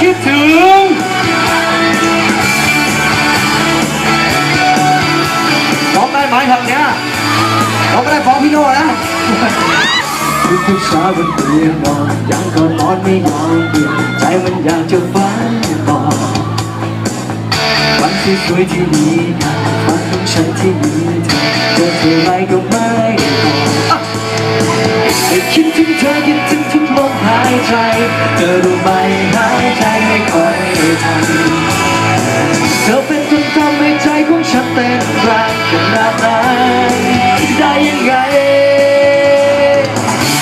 คิดถึง ร้องได้ไหมครับเนี่ยร้องไม่ได้ฟ้องพี่โน่นะทุกเช้าบนเตียงนอนยังก็นอนไม่นอนเปลี่ยนใจมันอยากจะฝันต่อวันที่สวยที่มีฝันของฉันที่มีเธอเจอเธอไรก็ม่ ใจ เธอรู้ไหมหายใจไม่ค่อยทันเธอเป็นคนทำให้ใจของฉันเต้นแรงขนาดนั้นได้ยังไง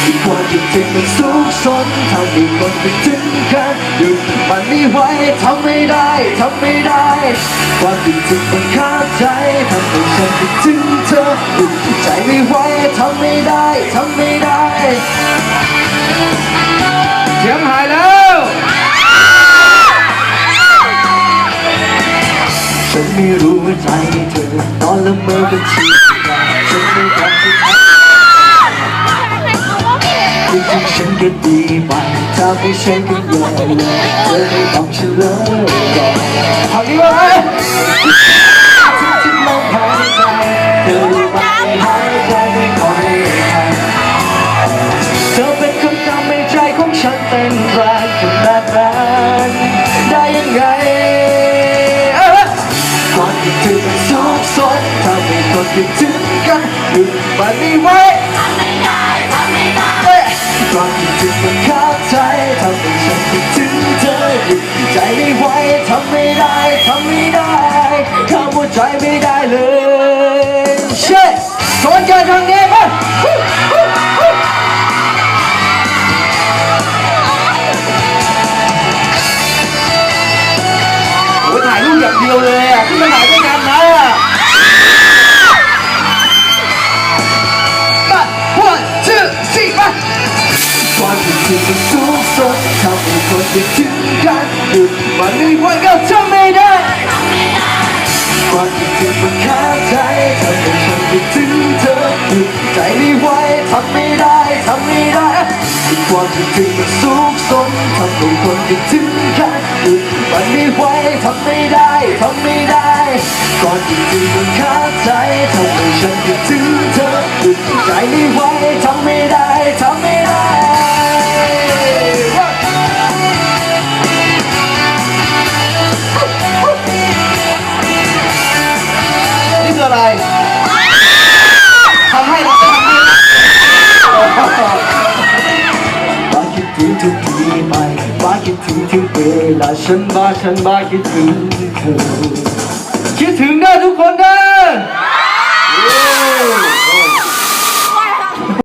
ที่ความคิดถึงมันสุขสนทำให้คนไปถึงกันหยุดมันไม่ไหวทำไม่ได้ทำไม่ได้ ความคิดถึงมันขาดใจทำให้ฉันคิดถึงเธอหยุดใจไม่ไหวทำไม่ได้ทำไม่ได้ เสียงหายแล้วฉันไม่รู้ว่าใจเธอนอนละเมอเป็นชีวิตฉันไม่ทำให้เธอคิดถึงฉันก็ดีไปทำให้ฉันก็แย่เลยเธอไม่ต้องเฉลยก่อนทางนี้ว่าไงที่ เต้นแรงขนาดนั้นได้ยังไงเอ้ยความคิดถึงมันซุกซนทำให้คนคิดถึงกันหยุดมันไม่ไหวเอ้ยความคิดถึงมันขาดใจทำให้ฉันคิดถึงเธอหยุดใจไม่ไหวทำไม่ได้ทำไม่ได้คำว่าใจไม่ได้เลยเช่สอนกันทางนี้มา คิดถึงมันสูงสดทำให้คนคิดถึงกันหยุดมันไม่ไหวก็ทำไม่ได้ความคิดถึงมันขาดใจทำให้ฉันคิดถึงเธอหยุดใจไม่ไหวทำไม่ได้ทำไม่ได้ความคิดถึงมันสูงสดทำให้คนคิดถึงกันหยุดมันไม่ไหวทำไม่ได้ทำไม่ได้ความคิดถึงมันขาดใจทำให้ฉันคิดถึงเธอหยุดใจไม่ไหวทำไม่ได้ทำไม่ บ้าคิดถึงทุกทีไปบ้าคิดถึงทุกเวลาฉันบ้าฉันบ้าคิดถึงเธอ